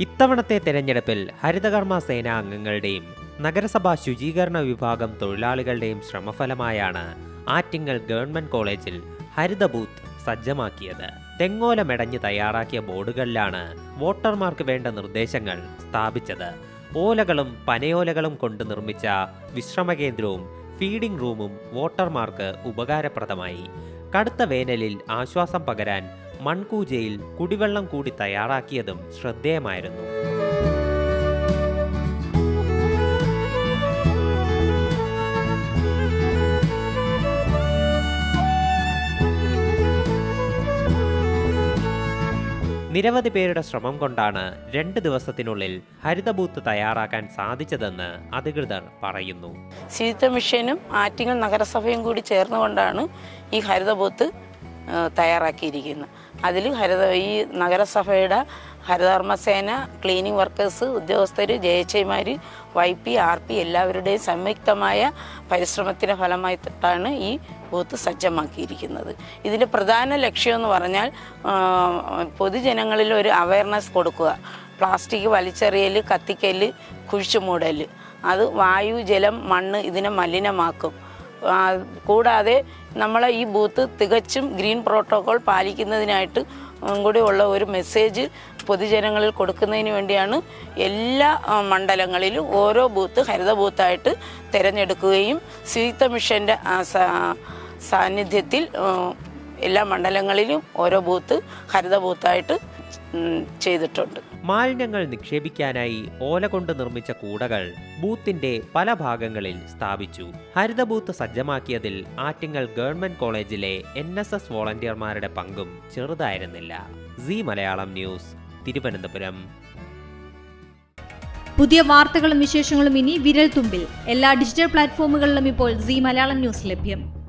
ഇത്തവണത്തെ തെരഞ്ഞെടുപ്പിൽ ഹരിതകർമ്മ സേനാ അംഗങ്ങളുടെയും നഗരസഭാ ശുചീകരണ വിഭാഗം തൊഴിലാളികളുടെയും ശ്രമഫലമായാണ് ആറ്റിങ്ങൽ ഗവൺമെന്റ് കോളേജിൽ ഹരിത ബൂത്ത് സജ്ജമാക്കിയത്. തെങ്ങോല മെടഞ്ഞ് തയ്യാറാക്കിയ ബോർഡുകളിലാണ് വോട്ടർമാർക്ക് വേണ്ട നിർദ്ദേശങ്ങൾ സ്ഥാപിച്ചത്. ഓലകളും പനയോലകളും കൊണ്ട് നിർമ്മിച്ച വിശ്രമ കേന്ദ്രവും ഫീഡിംഗ് റൂമും വോട്ടർമാർക്ക് ഉപകാരപ്രദമായി. കടുത്ത വേനലിൽ ആശ്വാസം പകരാൻ മൺകൂജയിൽ കുടിവെള്ളം കൂടി തയ്യാറാക്കിയതും ശ്രദ്ധേയമായിരുന്നു. നിരവധി പേരുടെ ശ്രമം കൊണ്ടാണ് രണ്ട് ദിവസത്തിനുള്ളിൽ ഹരിതബൂത്ത് തയ്യാറാക്കാൻ സാധിച്ചതെന്ന് അധികൃതർ പറയുന്നു. ശുചിത്വ മിഷനും ആറ്റിങ്ങൽ നഗരസഭയും കൂടി ചേർന്നുകൊണ്ടാണ് ഈ ഹരിതബൂത്ത് തയ്യാറാക്കിയിരിക്കുന്നത്. അതിൽ ഹരിത ഈ നഗരസഭയുടെ ഹരിതകർമ്മസേന ക്ലീനിങ് വർക്കേഴ്സ് ഉദ്യോഗസ്ഥർ ജെ എച്ച് ഐമാർ വൈ പി ആർ പി എല്ലാവരുടെയും സംയുക്തമായ പരിശ്രമത്തിന്റെ ഫലമായിട്ടാണ് ഈ ബൂത്ത് സജ്ജമാക്കിയിരിക്കുന്നത്. ഇതിന്റെ പ്രധാന ലക്ഷ്യം എന്ന് പറഞ്ഞാൽ പൊതുജനങ്ങളിൽ ഒരു അവയർനെസ് കൊടുക്കുക. പ്ലാസ്റ്റിക് വലിച്ചെറിയൽ കത്തിക്കൽ കുഴിച്ചുമൂടൽ അത് വായു ജലം മണ്ണ് ഇതിനെ മലിനമാക്കും. കൂടാതെ നമ്മളെ ഈ ബൂത്ത് തികച്ചും ഗ്രീൻ പ്രോട്ടോകോൾ പാലിക്കുന്നതിനായിട്ട് കൂടി ഉള്ള ഒരു മെസ്സേജ് പൊതുജനങ്ങളിൽ കൊടുക്കുന്നതിന് വേണ്ടിയാണ് എല്ലാ മണ്ഡലങ്ങളിലും ഓരോ ബൂത്ത് ഹരിത ബൂത്തായിട്ട് തിരഞ്ഞെടുക്കുകയും ശുചിത്വ മിഷന്റെ സാന്നിധ്യത്തിൽ എല്ലാ മണ്ഡലങ്ങളിലും ഓരോ ബൂത്ത് ഹരിത ബൂത്തായിട്ട് ചെയ്തിട്ടുണ്ട്. മാലിന്യങ്ങൾ നിക്ഷേപിക്കാനായി ഓല കൊണ്ട് നിർമ്മിച്ച കൂടകൾ ബൂത്തിന്റെ പല ഭാഗങ്ങളിൽ സ്ഥാപിച്ചു. ഹരിത ബൂത്ത് സജ്ജമാക്കിയതിൽ ആറ്റിങ്ങൽ ഗവൺമെന്റ് കോളേജിലെ എൻ എസ് എസ് വോളണ്ടിയർമാരുടെ പങ്കും ചെറുതായിരുന്നില്ല. C Malayalam news Thiruvananthapuram. പുതിയ വാർത്തകളും വിശേഷങ്ങളും ഇനി വിരൽ തുമ്പിൽ എല്ലാ ഡിജിറ്റൽ പ്ലാറ്റ്ഫോമുകളിലും ഇപ്പോൾ സി മലയാളം ന്യൂസ് ലഭ്യം.